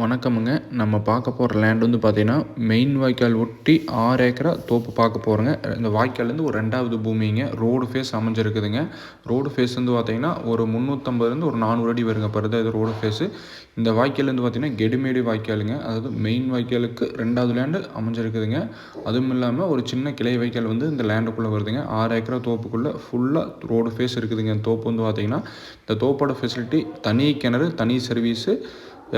வணக்கமுங்க. நம்ம பார்க்க போகிற லேண்ட் வந்து பார்த்தீங்கன்னா மெயின் வாய்க்கால் ஒட்டி ஆறு ஏக்கரா தோப்பு பார்க்க போகிறோங்க இந்த வாய்க்கால்லேருந்து ஒரு ரெண்டாவது பூமிங்க. ரோடு ஃபேஸ் அமைஞ்சிருக்குதுங்க. ரோடு ஃபேஸ் வந்து பார்த்தீங்கன்னா ஒரு முந்நூற்றம்பதுலேருந்து ஒரு நானூறு அடி வருங்க. பருது இது ரோடு ஃபேஸு இந்த வாய்க்கால்லேருந்து பார்த்தீங்கன்னா கெடுமேடி வாய்க்காலுங்க. அதாவது மெயின் வாய்க்காலுக்கு ரெண்டாவது லேண்டு அமைஞ்சிருக்குதுங்க. அதுவும் இல்லாமல் ஒரு சின்ன கிளை வாய்க்கால் வந்து இந்த லேண்டுக்குள்ளே வருதுங்க. ஆறு ஏக்கரா தோப்புக்குள்ளே ஃபுல்லாக ரோடு ஃபேஸ் இருக்குதுங்க. தோப்பு வந்து பார்த்தீங்கன்னா இந்த தோப்போட ஃபெசிலிட்டி தனி கிணறு தனி சர்வீஸு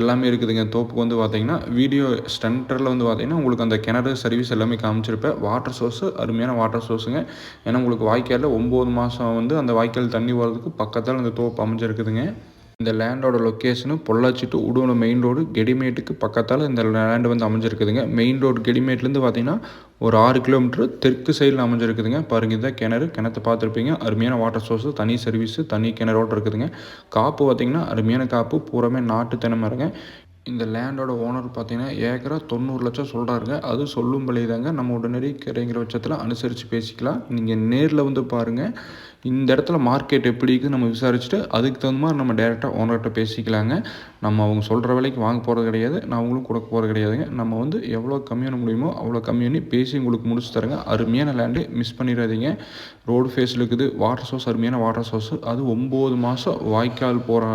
எல்லாமே இருக்குதுங்க. தோப்புக்கு வந்து பார்த்தீங்கன்னா வீடியோ ஸ்டென்டரில் வந்து பார்த்தீங்கன்னா உங்களுக்கு அந்த கிணறு சர்வீஸ் எல்லாமே காமிச்சிருப்பேன். வாட்டர் சோர்ஸு அருமையான வாட்டர் சோர்ஸுங்க ஏன்னா உங்களுக்கு வாய்க்காலில் ஒம்பது மாதம் வந்து அந்த வாய்க்கால் தண்ணி வர்றதுக்கு பக்கத்தில் அந்த தோப்பு அமைஞ்சிருக்குதுங்க. இந்த லேண்டோட லொக்கேஷனு பொள்ளாச்சி டு உடுவன மெயின் ரோடு கெடிமேட்டுக்கு பக்கத்தால் இந்த லேண்டு வந்து அமைஞ்சிருக்குதுங்க. மெயின் ரோடு கெடிமேட்லேருந்து பார்த்தீங்கன்னா ஒரு ஆறு கிலோமீட்டர் தெற்கு சைடில் அமைஞ்சிருக்குதுங்க. பாருங்க இதுதான் கிணறு. கிணத்தை பார்த்துருப்பீங்க. அருமையான வாட்டர் சோர்ஸு தனி சர்வீஸு தனி கிணறோடு இருக்குதுங்க. காப்பு பார்த்தீங்கன்னா அருமையான காப்பு பூராமே நாட்டு தென்னை இந்த லேண்டோட ஓனர் பார்த்தீங்கன்னா ஏக்கரா தொண்ணூறு லட்சம் சொல்கிறாருங்க அது சொல்லும் தாங்க நம்ம உடனடி கிடைங்கிற பட்சத்தில் அனுசரித்து பேசிக்கலாம். நீங்கள் நேரில் வந்து பாருங்கள் இந்த இடத்துல மார்க்கெட் எப்படி இருக்குது நம்ம விசாரிச்சுட்டு அதுக்கு தகுந்த மாதிரி நம்ம டேரெக்டாக ஓனர்கிட்ட பேசிக்கலாங்க. நம்ம அவங்க சொல்கிற விலைக்கு வாங்க போகிறது கிடையாது நான் அவங்களும் கொடுக்க போகிறது கிடையாதுங்க. நம்ம வந்து எவ்வளோ கம்மியான முடியுமோ அவ்வளோ கம்மி பண்ணி பேசி உங்களுக்கு முடிச்சு தரங்க. அருமையான லேண்டு மிஸ் பண்ணிடாதீங்க. ரோடு ஃபேஸில் இருக்குது வாட்டர் சோர்ஸ் அருமையான வாட்டர் சோர்ஸ் அது ஒம்பது மாதம் வாய்க்கால் போகிற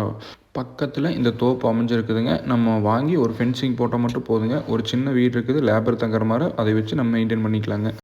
பக்கத்தில் இந்த தோப்பு அமைஞ்சிருக்குதுங்க. நம்ம வாங்கி ஒரு ஃபென்சிங் போட்டால் மட்டும் போதுங்க. ஒரு சின்ன வீடு இருக்குது லேபர் தங்குற மாதிரி அதை வச்சு நம்ம மெயின்டைன் பண்ணிக்கலாங்க.